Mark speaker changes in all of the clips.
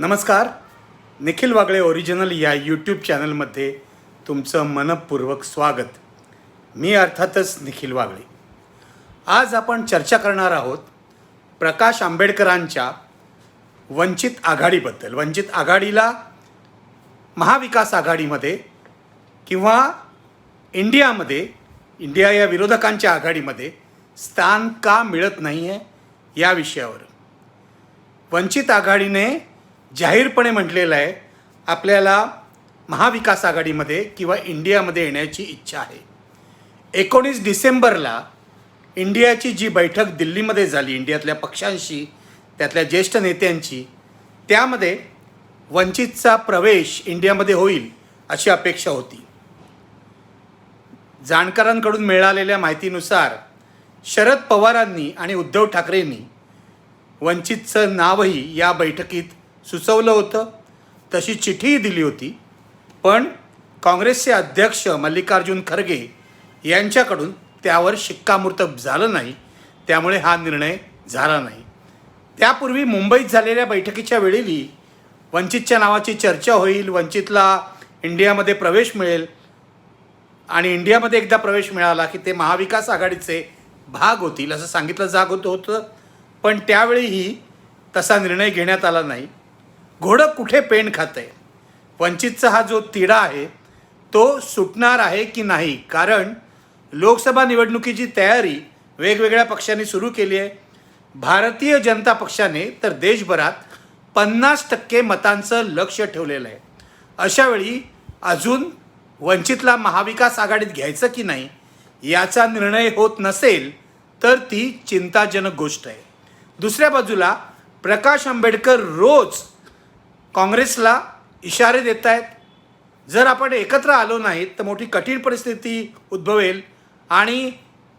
Speaker 1: नमस्कार. निखिल वागळे ओरिजिनल या यूट्यूब चॅनलमध्ये तुमचं मनपूर्वक स्वागत. मी अर्थातच निखिल वागळे. आज आपण चर्चा करणार आहोत प्रकाश आंबेडकरांच्या वंचित आघाडीबद्दल. वंचित आघाडीला महाविकास आघाडीमध्ये किंवा इंडियामध्ये इंडिया या विरोधकांच्या आघाडीमध्ये स्थान का मिळत नाही आहे या विषयावर वंचित आघाडीने जाहीरपणे म्हटलेलं आहे आपल्याला महाविकास आघाडीमध्ये किंवा इंडियामध्ये येण्याची इच्छा आहे. एकोणीस डिसेंबरला इंडियाची जी बैठक दिल्लीमध्ये झाली इंडियातल्या पक्षांशी त्यातल्या ज्येष्ठ नेत्यांची त्यामध्ये वंचितचा प्रवेश इंडियामध्ये होईल अशी अपेक्षा होती. जाणकारांकडून मिळालेल्या माहितीनुसार शरद पवारांनी आणि उद्धव ठाकरेंनी वंचितचं नावही या बैठकीत सुचवलं होतं. तशी चिठीही दिली होती. पण काँग्रेसचे अध्यक्ष मल्लिकार्जुन खरगे यांच्याकडून त्यावर शिक्कामोर्तब झालं नाही. त्यामुळे हा निर्णय झाला नाही. त्यापूर्वी मुंबईत झालेल्या बैठकीच्या वेळेली वंचितच्या नावाची चर्चा होईल वंचितला इंडियामध्ये प्रवेश मिळेल आणि इंडियामध्ये एकदा प्रवेश मिळाला की ते महाविकास आघाडीचे भाग होतील असं सांगितलं जाग होतं होतं. पण त्यावेळीही तसा निर्णय घेण्यात आला नाही. घोडं कुठे पेंड खातं आहे वंचितचा हा जो तिढा आहे तो सुटणार आहे की नाही? कारण लोकसभा निवडणुकीची तयारी वेगवेगळ्या पक्षांनी सुरू केली आहे. भारतीय जनता पक्षाने तर देशभरात पन्नास टक्के मतांचं लक्ष ठेवलेलं आहे. अशावेळी अजून वंचितला महाविकास आघाडीत घ्यायचं की नाही याचा निर्णय होत नसेल तर ती चिंताजनक गोष्ट आहे. दुसऱ्या बाजूला प्रकाश आंबेडकर रोज काँग्रेसला इशारे देत आहेत जर आपण एकत्र आलो नाहीत तर मोठी कठीण परिस्थिती उद्भवेल. आणि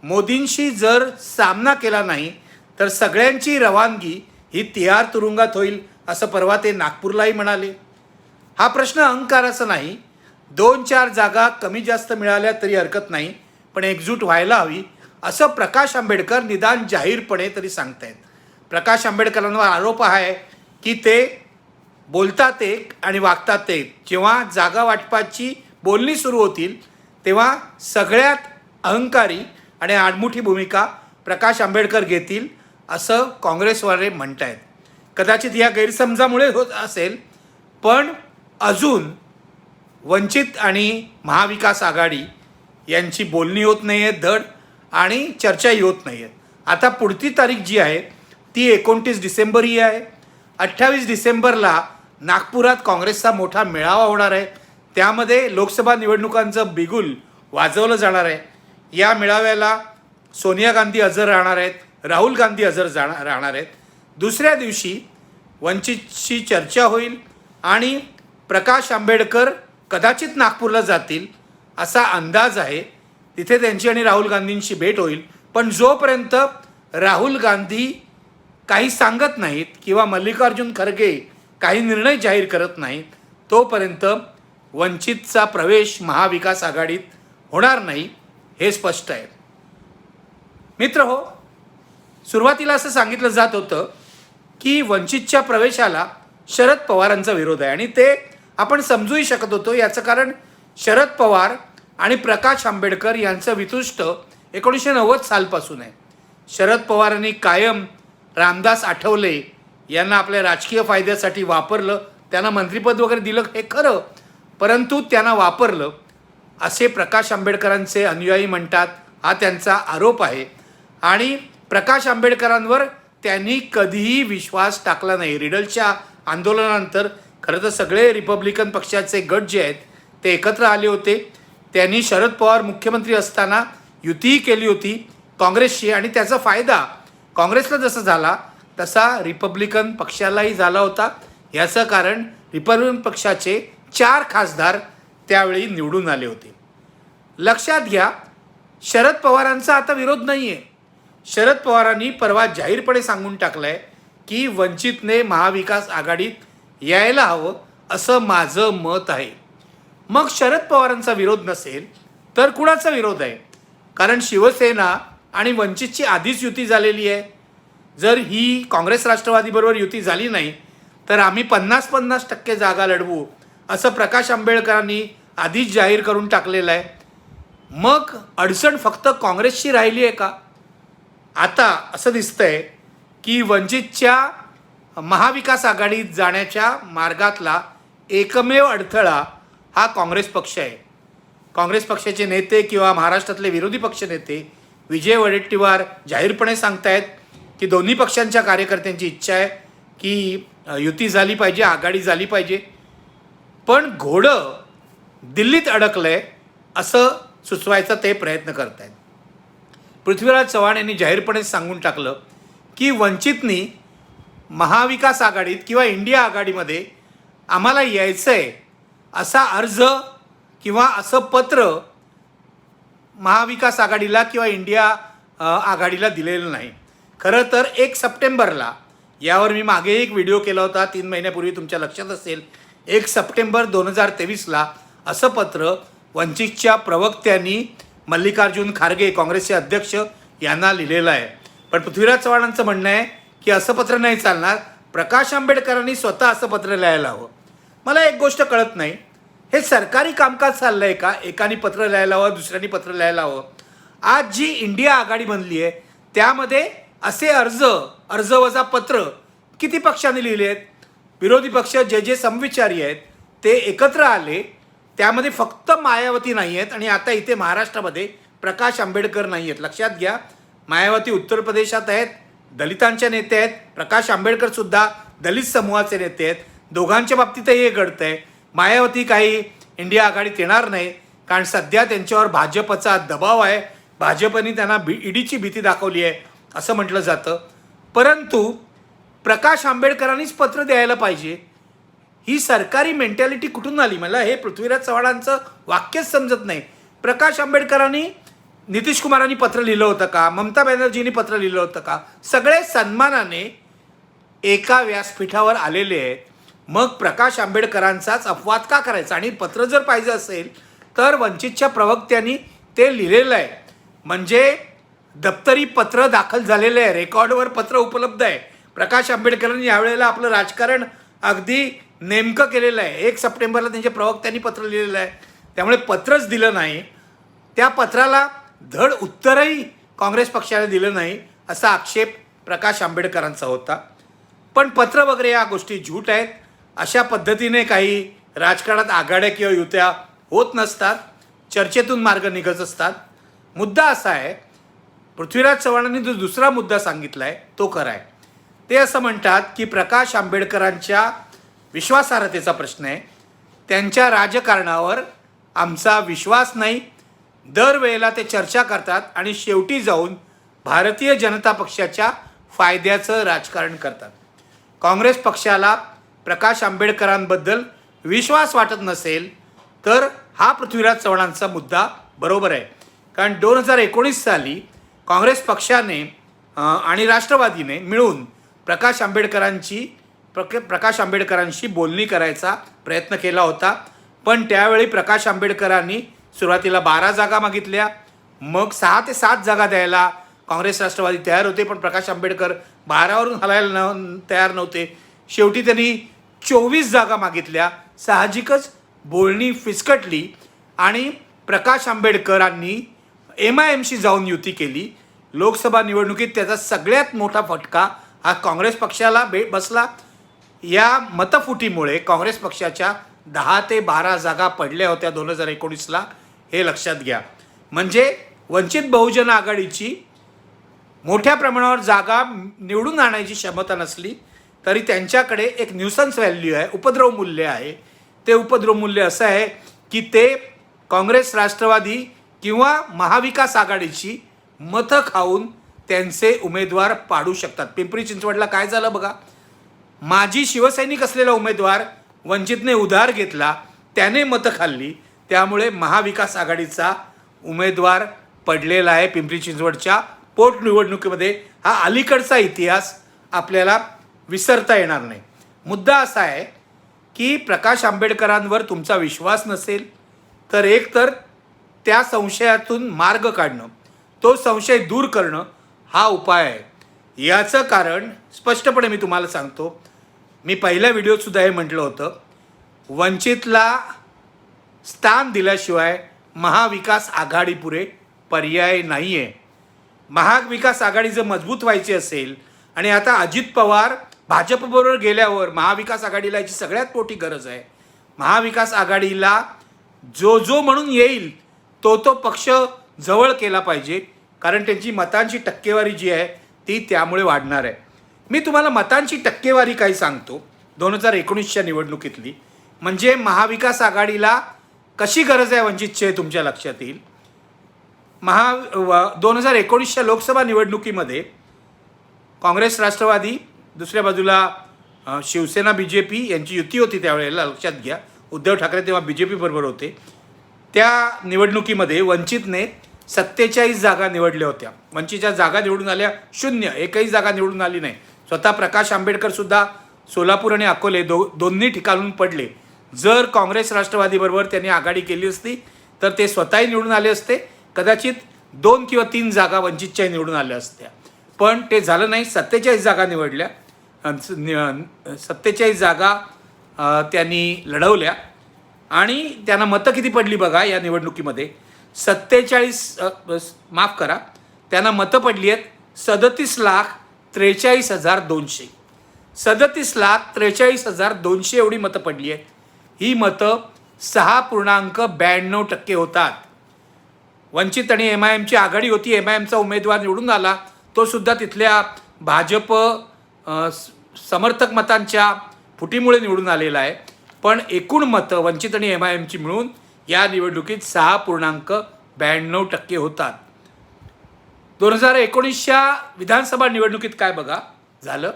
Speaker 1: मोदींशी जर सामना केला नाही तर सगळ्यांची रवानगी ही तिहार तुरुंगात होईल असं परवा ते नागपूरलाही म्हणाले. हा प्रश्न अहंकाराचा नाही. दोन चार जागा कमी जास्त मिळाल्या तरी हरकत नाही पण एकजूट व्हायला हवी असं प्रकाश आंबेडकर निदान जाहीरपणे तरी सांगतायत. प्रकाश आंबेडकरांवर आरोप आहे की ते बोलतात एक आणि वागतात एक. जेव्हा जागा वाटपाची बोलणी सुरू होतील तेव्हा सगळ्यात अहंकारी आणि आडमुठी भूमिका प्रकाश आंबेडकर घेतील असं काँग्रेसवाले म्हणत आहेत कदाचित या गैरसमजामुळे होत असेल पण अजून वंचित आणि महाविकास आघाडी यांची बोलणी होत नाही आहे धड आणि चर्चाही होत नाही आहे आता पुढची तारीख जी आहे ती एकोणतीस डिसेंबर ही आहे. अठ्ठावीस डिसेंबरला नागपुरात काँग्रेसचा मोठा मेळावा होणार आहे. त्यामध्ये लोकसभा निवडणुकांचं बिगुल वाजवलं जाणार आहे. या मेळाव्याला सोनिया गांधी हजर राहणार आहेत राहुल गांधी हजर जाणार राहणार आहेत. दुसऱ्या दिवशी वंचितशी चर्चा होईल आणि प्रकाश आंबेडकर कदाचित नागपूरला जातील असा अंदाज आहे. तिथे त्यांची आणि राहुल गांधींची भेट होईल. पण जोपर्यंत राहुल गांधी काही सांगत नाहीत किंवा मल्लिकार्जुन खरगे काही निर्णय जाहीर करत नाहीत तोपर्यंत वंचितचा प्रवेश महाविकास आघाडीत होणार नाही हे स्पष्ट आहे. मित्र हो सुरुवातीला असं सांगितलं जात होतं की वंचितच्या प्रवेशाला शरद पवारांचा विरोध आहे आणि ते आपण समजूही शकत होतो याचं कारण शरद पवार आणि प्रकाश आंबेडकर यांचं वितुष्ट एकोणीसशे नव्वद सालपासून आहे. शरद पवारांनी कायम रामदास आठवले यांना आपल्या राजकीय फायद्यासाठी वापरलं त्यांना मंत्रिपद वगैरे दिलं हे खरं. परंतु त्यांना वापरलं असे प्रकाश आंबेडकरांचे अनुयायी म्हणतात हा त्यांचा आरोप आहे. आणि प्रकाश आंबेडकरांवर त्यांनी कधीही विश्वास टाकला नाही. रिडलच्या आंदोलनानंतर खरं तर सगळे रिपब्लिकन पक्षाचे गट जे आहेत ते एकत्र आले होते. त्यांनी शरद पवार मुख्यमंत्री असताना युतीही केली होती काँग्रेसशी आणि त्याचा फायदा काँग्रेसला जसा झाला तसा रिपब्लिकन पक्षालाही झाला होता. याचं कारण रिपब्लिकन पक्षाचे चार खासदार त्यावेळी निवडून आले होते. लक्षात घ्या शरद पवारांचा आता विरोध नाही आहे शरद पवारांनी परवा जाहीरपणे सांगून टाकलं आहे की वंचितने महाविकास आघाडीत यायला हवं असं माझं मत आहे. मग शरद पवारांचा विरोध नसेल तर कुणाचा विरोध आहे? कारण शिवसेना आणि वंचितची आधीच युती झालेली आहे. जर ही काँग्रेस राष्ट्रवादीबरोबर युती झाली नाही तर आम्ही पन्नास पन्नास टक्के जागा लढवू असं प्रकाश आंबेडकरांनी आधीच जाहीर करून टाकलेलं आहे. मग अडचण फक्त काँग्रेसची राहिली आहे का? आता असं दिसतंय की वंचितच्या महाविकास आघाडीत जाण्याच्या मार्गातला एकमेव अडथळा हा काँग्रेस पक्ष आहे. काँग्रेस पक्षाचे नेते किंवा महाराष्ट्रातले विरोधी पक्षनेते विजय वडेट्टीवार जाहीरपणे सांगतायत की दोन्ही पक्षांच्या कार्यकर्त्यांची इच्छा आहे की युती झाली पाहिजे आघाडी झाली पाहिजे. पण घोडं दिल्लीत अडकलंय असं सुचवायचा ते प्रयत्न करत आहेत पृथ्वीराज चव्हाण यांनी जाहीरपणे सांगून टाकलं की वंचितनी महाविकास आघाडीत किंवा इंडिया आघाडीमध्ये आम्हाला यायचं आहे असा अर्ज किंवा असं पत्र महाविकास आघाडीला किंवा इंडिया आघाडीला दिलेलं नाही. खरं तर एक सप्टेंबरला यावर मी मागे एक व्हिडिओ केला होता तीन महिन्यापूर्वी तुमच्या लक्षात असेल. एक सप्टेंबर दोन हजार तेवीसला असं पत्र वंचितच्या प्रवक्त्यांनी मल्लिकार्जुन खारगे काँग्रेसचे अध्यक्ष यांना लिहिलेलं आहे. पण पृथ्वीराज चव्हाणांचं म्हणणं आहे की असं पत्र नाही चालणार. प्रकाश आंबेडकरांनी स्वतः असं पत्र लिहायला हवं. मला एक गोष्ट कळत नाही. हे सरकारी कामकाज चाललं आहे का? एकाने पत्र लिहायला हवं दुसऱ्याने पत्र लिहायला हवं. आज जी इंडिया आघाडी बनली आहे त्यामध्ये असे अर्ज अर्ज वजा पत्र किती पक्षांनी लिहिले आहेत विरोधी पक्ष जे जे समविचारी आहेत ते एकत्र आले त्यामध्ये फक्त मायावती नाही आहेत आणि आता इथे महाराष्ट्रामध्ये प्रकाश आंबेडकर नाही आहेत लक्षात घ्या मायावती उत्तर प्रदेशात आहेत दलितांच्या नेते आहेत प्रकाश आंबेडकरसुद्धा दलित समूहाचे नेते आहेत. दोघांच्या बाबतीतही हे घडतं आहे मायावती काही इंडिया आघाडीत येणार नाही कारण सध्या त्यांच्यावर भाजपचा दबाव आहे. भाजपने त्यांना बी ईडीची भीती दाखवली आहे. असं म्हटलं जातं. परंतु प्रकाश आंबेडकरांनीच पत्र द्यायला पाहिजे. ही सरकारी मेंटॅलिटी कुठून आली? मला हे पृथ्वीराज चव्हाणांचं वाक्यच समजत नाही. प्रकाश आंबेडकरांनी नितीश कुमारांनी पत्र लिहिलं होतं का? ममता बॅनर्जींनी पत्र लिहिलं होतं का? सगळे सन्मानाने एका व्यासपीठावर आलेले आहेत. मग प्रकाश आंबेडकरांचाच अपवाद का करायचा? आणि पत्र जर पाहिजे असेल तर वंचितच्या प्रवक्त्यांनी ते लिहिलेलं आहे. म्हणजे दप्तरी पत्र दाखल झालेलं आहे. रेकॉर्डवर पत्र उपलब्ध आहे. प्रकाश आंबेडकरांनी यावेळेला आपलं राजकारण अगदी नेमकं केलेलं आहे. एक सप्टेंबरला त्यांच्या प्रवक्त्यांनी पत्र लिहिलेलं आहे. त्यामुळे पत्रच दिलं नाही. त्या पत्राला धड उत्तरही काँग्रेस पक्षाने दिलं नाही असा आक्षेप प्रकाश आंबेडकरांचा होता. पण पत्र वगैरे या गोष्टी झूट आहेत. अशा पद्धतीने काही राजकारणात आघाड्या किंवा युत्या होत नसतात. चर्चेतून मार्ग निघत असतात. मुद्दा असा आहे पृथ्वीराज चव्हाणांनी जो दुसरा मुद्दा सांगितला आहे तो खरा आहे. ते असं म्हणतात की प्रकाश आंबेडकरांच्या विश्वासार्हतेचा प्रश्न आहे. त्यांच्या राजकारणावर आमचा विश्वास नाही. दरवेळेला ते चर्चा करतात आणि शेवटी जाऊन भारतीय जनता पक्षाच्या फायद्याचं राजकारण करतात. काँग्रेस पक्षाला प्रकाश आंबेडकरांबद्दल विश्वास वाटत नसेल तर हा पृथ्वीराज चव्हाणांचा मुद्दा बरोबर आहे. कारण दोन हजार एकोणीस साली काँग्रेस पक्षाने आणि राष्ट्रवादीने मिळून प्रकाश आंबेडकरांची प्रक प्रकाश आंबेडकरांशी बोलणी करायचा प्रयत्न केला होता. पण त्यावेळी प्रकाश आंबेडकरांनी सुरुवातीला बारा जागा मागितल्या. मग सहा ते सात जागा द्यायला काँग्रेस राष्ट्रवादी तयार होते पण प्रकाश आंबेडकर बारावरून हलायला न तयार नव्हते. शेवटी त्यांनी चोवीस जागा मागितल्या. साहजिकच बोलणी फिसकटली आणि प्रकाश आंबेडकरांनी एम आय एमशी जाऊन युती केली. लोकसभा निवडणुकीत त्याचा सगळ्यात मोठा फटका हा काँग्रेस पक्षाला बे बसला. या मतफुटीमुळे काँग्रेस पक्षाच्या दहा ते बारा जागा पडल्या होत्या दोन हजार एकोणीसला. हे लक्षात घ्या. म्हणजे वंचित बहुजन आघाडीची मोठ्या प्रमाणावर जागा निवडून आणायची क्षमता नसली तरी त्यांच्याकडे एक न्यूसन्स व्हॅल्यू आहे उपद्रव मूल्य आहे. ते उपद्रव मूल्य असं आहे की ते काँग्रेस राष्ट्रवादी किंवा महाविकास आघाडीची मतं खाऊन त्यांचे उमेदवार पाडू शकतात. पिंपरी चिंचवडला काय झालं बघा? माजी शिवसैनिक असलेला उमेदवार वंचितने उधार घेतला त्याने मतं खाल्ली त्यामुळे महाविकास आघाडीचा उमेदवार पडलेला आहे पिंपरी चिंचवडच्या पोटनिवडणुकीमध्ये. हा अलीकडचा इतिहास आपल्याला विसरता येणार नाही. मुद्दा असा आहे की प्रकाश आंबेडकरांवर तुमचा विश्वास नसेल तर एकतर त्या संशयातून मार्ग काढणं तो संशय दूर करणं हा उपाय आहे. याचं कारण स्पष्टपणे मी तुम्हाला सांगतो. मी पहिल्या व्हिडिओतसुद्धा हे म्हटलं होतं. वंचितला स्थान दिल्याशिवाय महाविकास आघाडी पुरे पर्याय नाही आहे महाविकास आघाडी जर मजबूत व्हायची असेल आणि आता अजित पवार भाजपबरोबर गेल्यावर महाविकास आघाडीला याची सगळ्यात मोठी गरज आहे. महाविकास आघाडीला जो जो म्हणून येईल तो तो पक्ष जवळ केला पाहिजे कारण त्यांची मतांची टक्केवारी जी आहे ती त्यामुळे वाढणार आहे. मी तुम्हाला मतांची टक्केवारी काही सांगतो. दोन हजार एकोणीसच्या निवडणुकीतली. म्हणजे महाविकास आघाडीला कशी गरज आहे वंचितची हे तुमच्या लक्षात येईल. महा व दोन हजार एकोणीसच्या लोकसभा निवडणुकीमध्ये काँग्रेस राष्ट्रवादी दुसऱ्या बाजूला शिवसेना बी जे पी यांची युती होती त्यावेळेला लक्षात घ्या. उद्धव ठाकरे तेव्हा बी जे पीबरोबर होते. त्या निवडणुकीमध्ये वंचितने सत्तेचाळीस जागा निवडल्या होत्या. वंचितच्या जागा निवडून आल्या शून्य एकही जागा निवडून आली नाही. स्वतः प्रकाश आंबेडकरसुद्धा सोलापूर आणि अकोले दो दोन्ही ठिकाणून पडले. जर काँग्रेस राष्ट्रवादीबरोबर त्यांनी आघाडी केली असती तर ते स्वतःही निवडून आले असते. कदाचित दोन किंवा तीन जागा वंचितच्या निवडून आल्या असत्या. पण ते झालं नाही सत्तेचाळीस जागा निवडल्या. स- नि- सत्तेचाळीस जागा त्यांनी लढवल्या. आणि त्यांना मतं किती पडली बघा या निवडणुकीमध्ये? सत्तेचाळीस माफ करा. त्यांना मतं पडली आहेत सदतीस लाख त्रेचाळीस हजार दोनशे. सदतीस लाख त्रेचाळीस हजार दोनशे एवढी मतं पडली आहेत. ही मतं सहा पूर्णांक ब्याण्णव टक्के होतात. वंचित आणि एम आय एमची आघाडी होती एम आय एमचा उमेदवार निवडून आला तो सुद्धा तिथल्या भाजप समर्थक मतांच्या फुटीमुळे निवडून आलेला आहे. पण एकूण मतं वंचित आणि एम आय एमची मिळून या निवडणुकीत सहा पूर्णांक ब्याण्णव टक्के होतात. दोन हजार एकोणीसच्या विधानसभा निवडणुकीत काय बघा? झालं.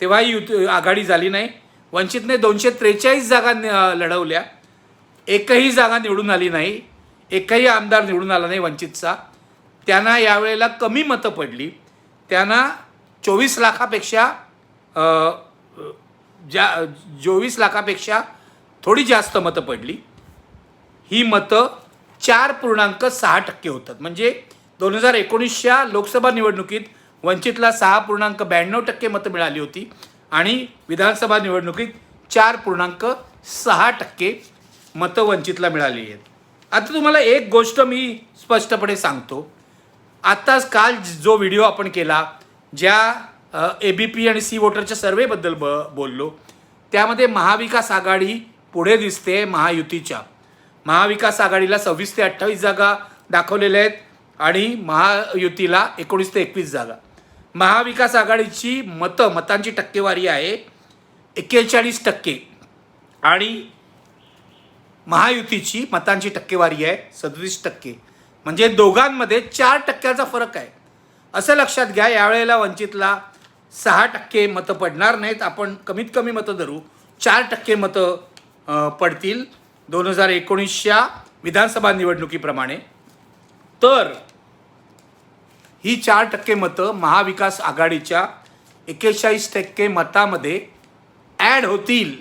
Speaker 1: तेव्हाही युत आघाडी झाली नाही. वंचितने दोनशे त्रेचाळीस जागा लढवल्या. एकही जागा निवडून आली नाही. एकही आमदार निवडून आला नाही वंचितचा. त्यांना यावेळेला कमी मतं पडली. त्यांना चोवीस लाखापेक्षा ज्या चोवीस लाखापेक्षा थोडी जास्त मतं पडली. ही मतं चार पूर्णांक सहा टक्के होतात. म्हणजे दोन हजार एकोणीसच्या लोकसभा निवडणुकीत वंचितला सहा पूर्णांक ब्याण्णव टक्के मतं मिळाली होती आणि विधानसभा निवडणुकीत चार पूर्णांक सहा टक्के मतं वंचितला मिळाली आहेत. आता तुम्हाला एक गोष्ट मी स्पष्टपणे सांगतो. आत्ताच काल जो व्हिडिओ आपण केला ज्या ए बी पी आणि सी वोटरच्या सर्वेबद्दल ब बोललो त्यामध्ये महाविकास आघाडी पुढे दिसते महायुतीच्या. महाविकास आघाडीला सव्वीस ते अठ्ठावीस जागा दाखवलेल्या आहेत आणि महायुतीला एकोणीस ते एकवीस जागा. महाविकास आघाडीची मतं मतांची टक्केवारी आहे एक्केचाळीस टक्के आणि महायुतीची मतांची टक्केवारी आहे सदतीस टक्के. म्हणजे दोघांमध्ये चार टक्क्याचा फरक आहे. असं लक्षात घ्या यावेळेला वंचितला सहा टक्के मतं पडणार नाहीत. आपण कमीत कमी मतं धरू. चार टक्के मतं पडतील दोन हजार एकोणीसच्या विधानसभा निवडणुकीप्रमाणे. तर ही चार टक्के मतं महाविकास आघाडीच्या एक्केचाळीस टक्के मतामध्ये ॲड होतील.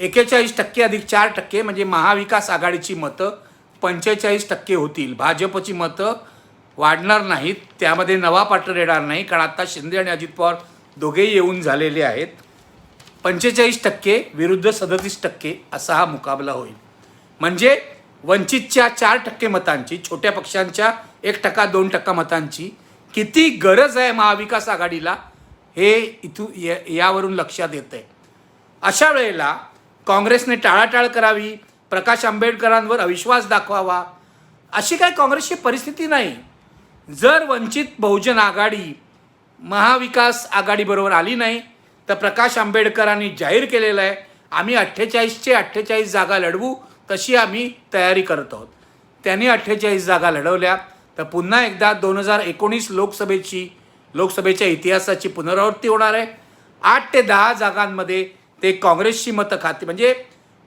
Speaker 1: एकेचाळीस टक्के अधिक चार टक्के म्हणजे महाविकास आघाडीची मतं पंचेचाळीस टक्के होतील. भाजपची मतं वाढणार नाहीत. त्यामध्ये नवा पाटर येणार नाही. कारण आता शिंदे आणि अजित पवार दोघेही येऊन झालेले आहेत. पंचेचाळीस टक्के विरुद्ध सदतीस टक्के असा हा मुकाबला होईल. म्हणजे वंचितच्या चार टक्के मतांची छोट्या पक्षांच्या एक टक्का दोन टक्का मतांची किती गरज आहे महाविकास आघाडीला हे इथू यावरून लक्षात येतं आहे अशा वेळेला काँग्रेसने टाळाटाळ करावी प्रकाश आंबेडकरांवर अविश्वास दाखवावा अशी काही काँग्रेसची परिस्थिती नाही. जर वंचित बहुजन आघाडी महाविकास आघाडीबरोबर आली नाही तर प्रकाश आंबेडकरांनी जाहीर केलेलं आहे आम्ही अठ्ठेचाळीसचे अठ्ठेचाळीस जागा लढवू तशी आम्ही तयारी करत आहोत. त्यांनी अठ्ठेचाळीस जागा लढवल्या तर पुन्हा एकदा दोन हजार एकोणीस लोकसभेची लोकसभेच्या इतिहासाची पुनरावृत्ती होणार आहे. आठ ते दहा जागांमध्ये ते काँग्रेसची मतं खातील म्हणजे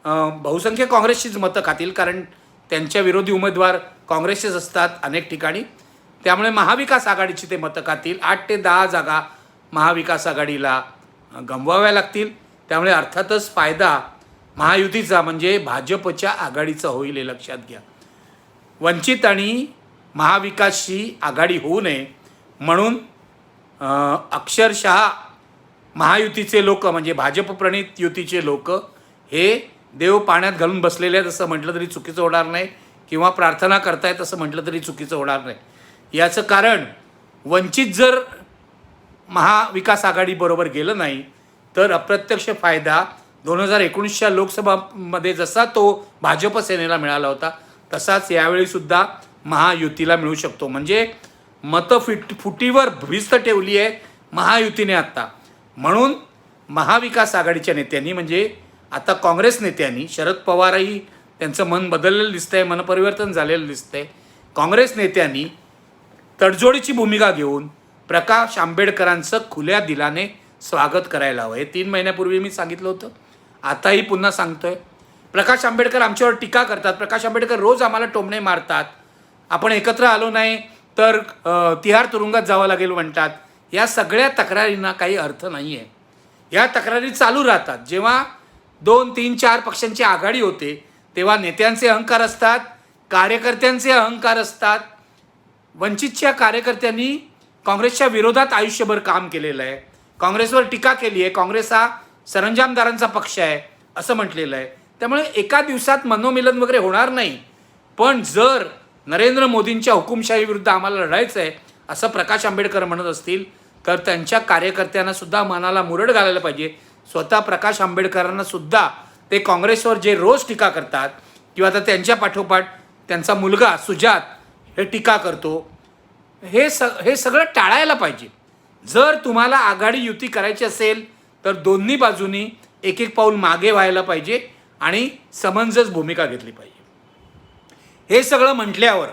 Speaker 1: बहुसंख्य काँग्रेसचीच मतं खातील कारण त्यांच्या विरोधी उमेदवार काँग्रेसचेच असतात अनेक ठिकाणी. त्यामुळे महाविकास आघाडीची ते मतं खातील. आठ ते दहा जागा महाविकास आघाडीला गमवाव्या लागतील. त्यामुळे अर्थातच फायदा महायुतीचा म्हणजे भाजपच्या आघाडीचा होईल हे लक्षात घ्या. वंचित आणि महाविकासशी आघाडी होऊ नये म्हणून अक्षरशः महायुतीचे लोक म्हणजे भाजपप्रणित युतीचे लोक हे देव पाण्यात घालून बसलेले आहेत असं म्हटलं तरी चुकीचं होणार नाही किंवा प्रार्थना करतायत असं म्हटलं तरी चुकीचं होणार नाही. याचं कारण वंचित जर महाविकास आघाडीबरोबर गेलं नाही तर अप्रत्यक्ष फायदा दोन हजार एकोणीसच्या लोकसभामध्ये जसा तो भाजप सेनेला मिळाला होता तसाच यावेळीसुद्धा महायुतीला मिळू शकतो. म्हणजे मतं फिट फुटीवर भिस्त ठेवली आहे महायुतीने आत्ता म्हणून महाविकास आघाडीच्या नेत्यांनी म्हणजे आता काँग्रेस नेत्यांनी शरद पवारही त्यांचं मन बदललेलं दिसतंय मनपरिवर्तन झालेलं दिसतंय. काँग्रेस नेत्यांनी तडजोडीची भूमिका घेऊन प्रकाश आंबेडकरांचं खुल्या दिलाने स्वागत करायला हवं. हे तीन महिन्यापूर्वी मी सांगितलं होतं. आताही पुन्हा सांगतोय. प्रकाश आंबेडकर आमच्यावर टीका करतात. प्रकाश आंबेडकर रोज आम्हाला टोमणे मारतात. आपण एकत्र आलो नाही तर तिहार तुरुंगात जावं लागेल म्हणतात. या सगळ्या तक्रारींना काही अर्थ नाही आहे या तक्रारी चालू राहतात. जेव्हा दोन तीन चार पक्षांची आघाडी होते तेव्हा नेत्यांचे अहंकार असतात कार्यकर्त्यांचे अहंकार असतात. वंचितच्या कार्यकर्त्यांनी काँग्रेसच्या विरोधात आयुष्यभर काम केलेलं आहे. काँग्रेसवर टीका केली आहे. काँग्रेस हा सरंजामदारांचा पक्ष आहे असं म्हटलेलं आहे. त्यामुळे एका दिवसात मनोमिलन वगैरे होणार नाही. पण जर नरेंद्र मोदींच्या हुकुमशाहीविरुद्ध आम्हाला लढायचं आहे असं प्रकाश आंबेडकर म्हणत असतील तर त्यांच्या कार्यकर्त्यांना सुद्धा मनाला मुरड घालायला पाहिजे. स्वतः प्रकाश आंबेडकरांना सुद्धा ते काँग्रेसवर जे रोज टीका करतात किंवा आता त्यांच्या पाठोपाठ त्यांचा मुलगा सुजात हे टीका करतो हे स हे सगळं टाळायला पाहिजे. जर तुम्हाला आघाडी युती करायची असेल तर दोन्ही बाजूनी एक एक पाऊल मागे व्हायला पाहिजे आणि समंजस भूमिका घेतली पाहिजे. हे सगळं म्हटल्यावर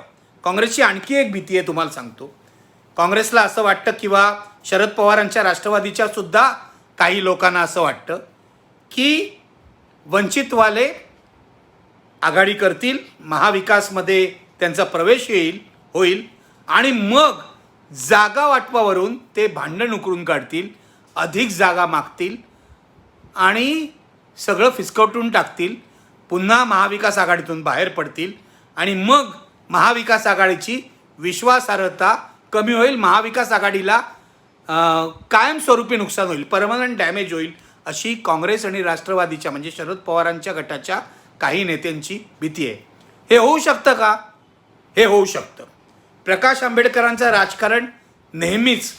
Speaker 1: काँग्रेसची आणखी एक भीती आहे तुम्हाला सांगतो. काँग्रेसला असं वाटतं किंवा शरद पवारांच्या राष्ट्रवादीच्या सुद्धा काही लोकांना असं वाटतं की वंचितवाले आघाडी करतील महाविकासमध्ये त्यांचा प्रवेश येईल होईल. आणि मग जागा वाटपावरून ते भांडण उकरून काढतील अधिक जागा मागतील आणि सगळं फिसकटून टाकतील. पुन्हा महाविकास आघाडीतून बाहेर पडतील आणि मग महाविकास आघाडीची विश्वासार्हता कमी होईल. महाविकास आघाडीला कायमस्वरूपी नुकसान होईल परमनंट डॅमेज होईल अशी काँग्रेस आणि राष्ट्रवादीच्या म्हणजे शरद पवारांच्या गटाच्या काही नेत्यांची भीती आहे. हे होऊ शकतं का? हे होऊ शकतं. प्रकाश आंबेडकरांचं राजकारण नेहमीच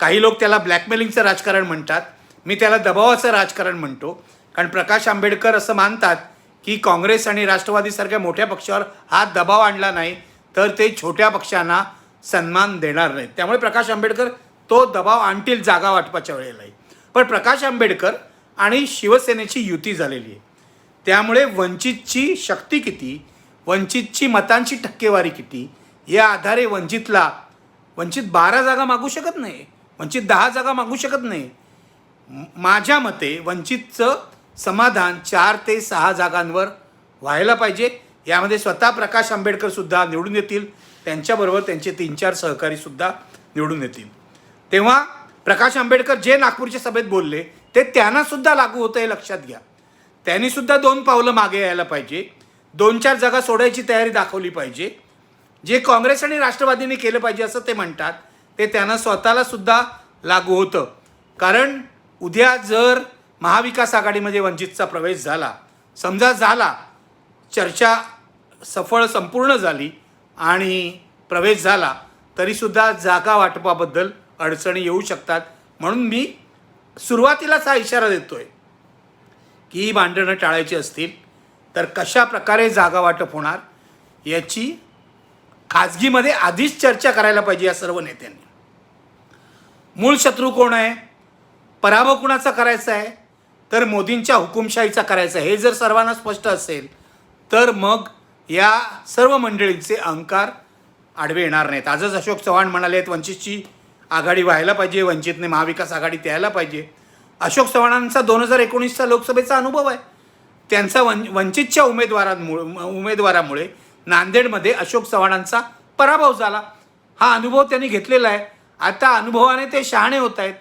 Speaker 1: काही लोक त्याला ब्लॅकमेलिंगचं राजकारण म्हणतात. मी त्याला दबावाचं राजकारण म्हणतो. कारण प्रकाश आंबेडकर असं मानतात की काँग्रेस आणि राष्ट्रवादीसारख्या मोठ्या पक्षावर हा दबाव आणला नाही तर ते छोट्या पक्षांना सन्मान देणार नाहीत. त्यामुळे प्रकाश आंबेडकर तो दबाव आणतील जागा वाटपाच्या वेळेलाही. पण प्रकाश आंबेडकर आणि शिवसेनेची युती झालेली आहे. त्यामुळे वंचितची शक्ती किती वंचितची मतांची टक्केवारी किती या आधारे वंचितला वंचित बारा जागा मागू शकत नाही वंचित दहा जागा मागू शकत नाही. माझ्या मते वंचितचं समाधान चार ते सहा जागांवर व्हायला पाहिजे. यामध्ये स्वतः प्रकाश आंबेडकरसुद्धा निवडून येतील. त्यांच्याबरोबर त्यांचे तीन चार सहकारीसुद्धा निवडून येतील. तेव्हा प्रकाश आंबेडकर जे नागपूरच्या सभेत बोलले ते त्यांनासुद्धा लागू होतं हे लक्षात घ्या. त्यांनीसुद्धा दोन पावलं मागे यायला पाहिजे. दोन चार जागा सोडायची तयारी दाखवली पाहिजे. जे काँग्रेस आणि राष्ट्रवादीने केलं पाहिजे असं ते म्हणतात ते त्यांना स्वतःला सुद्धा लागू होतं. कारण उद्या जर महाविकास आघाडीमध्ये वंचितचा प्रवेश झाला समजा झाला चर्चा सफळ संपूर्ण झाली आणि प्रवेश झाला तरीसुद्धा जागा वाटपाबद्दल अडचणी येऊ शकतात. म्हणून मी सुरुवातीलाच हा इशारा देतोय की ही भांडणं टाळायची असतील तर कशा प्रकारे जागा वाटप होणार याची खाजगीमध्ये आधीच चर्चा करायला पाहिजे या सर्व नेत्यांनी. मूळ शत्रू कोण आहे? पराभव कुणाचा करायचा आहे? तर मोदींच्या हुकुमशाहीचा करायचा आहे. हे जर सर्वांना स्पष्ट असेल तर मग या सर्व मंडळींचे अहंकार आडवे येणार नाहीत. आजच अशोक चव्हाण म्हणाले आहेत वंचितची आघाडी व्हायला पाहिजे वंचितने महाविकास आघाडी द्यायला पाहिजे. अशोक चव्हाणांचा दोन हजार एकोणीसचा लोकसभेचा अनुभव आहे. त्यांचा वं वंचितच्या उमेदवारांमुळे उमेदवारामुळे नांदेडमध्ये अशोक चव्हाणांचा पराभव झाला. हा अनुभव त्यांनी घेतलेला आहे. आता अनुभवाने ते शहाणे होत आहेत.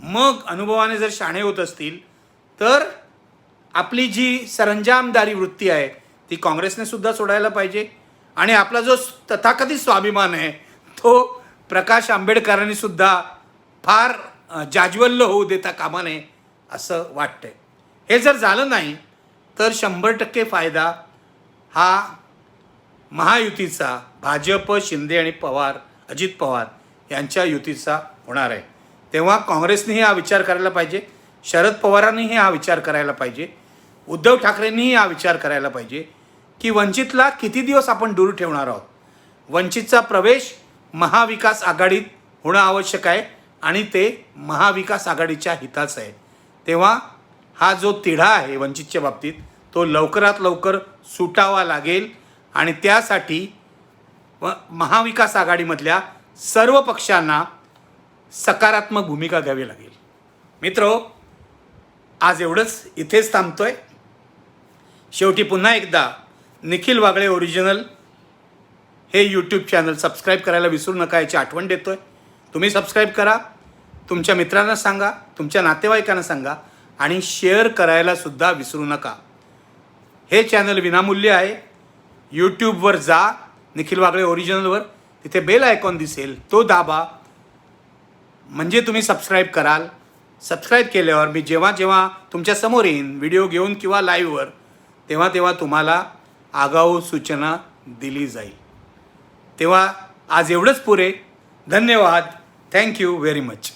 Speaker 1: मग अनुभवाने जर शहाणे होत असतील तर आपली जी सरंजामदारी वृत्ती आहे ती काँग्रेसने सुद्धा सोडायला पाहिजे. आणि आपला जो तथाकथित स्वाभिमान आहे तो प्रकाश आंबेडकरांनी सुद्धा फार जाज्वल्य होऊ देता कामा नये असं वाटतंय. हे जर झालं नाही तर शंभर टक्के फायदा हा महायुतीचा भाजप शिंदे आणि पवार अजित पवार यांच्या युतीचा होणार आहे. तेव्हा काँग्रेसनेही हा विचार करायला पाहिजे शरद पवारांनीही हा विचार करायला पाहिजे उद्धव ठाकरेंनीही हा विचार करायला पाहिजे की वंचितला किती दिवस आपण दूर ठेवणार आहोत? वंचितचा प्रवेश महाविकास आघाडीत होणं आवश्यक आहे आणि ते महाविकास आघाडीच्या हिताचं आहे. तेव्हा हा जो तिढा आहे वंचितच्या बाबतीत तो लवकरात लवकर सुटावा लागेल. आणि त्यासाठी व महाविकास आघाडीमधल्या सर्व पक्षांना सकारात्मक भूमिका घ्यावी लागेल. मित्र आज एवढंच. इथेच थांबतो आहे शेवटी पुन्हा एकदा निखिल वागळे ओरिजिनल हे यूट्यूब चॅनल सबस्क्राईब करायला विसरू नका याची आठवण देतो आहे तुम्ही सबस्क्राईब करा तुमच्या मित्रांना सांगा तुमच्या नातेवाईकांना सांगा आणि शेअर करायला सुद्धा विसरू नका. हे चॅनल विनामूल्य आहे. यूट्यूबवर जा निखिल वागळे ओरिजिनलवर तिथे बेल आयकॉन दिसेल. तो दाबा. म्हणजे तुम्ही सबस्क्राईब कराल. सबस्क्राईब केल्यावर मी जेव्हा जेव्हा तुमच्यासमोर येईन व्हिडिओ घेऊन किंवा लाईव्हवर तेव्हा तेव्हा तुम्हाला आगाऊ सूचना दिली जाईल. तेव्हा आज एवढंच पुरे. धन्यवाद. Thank you very much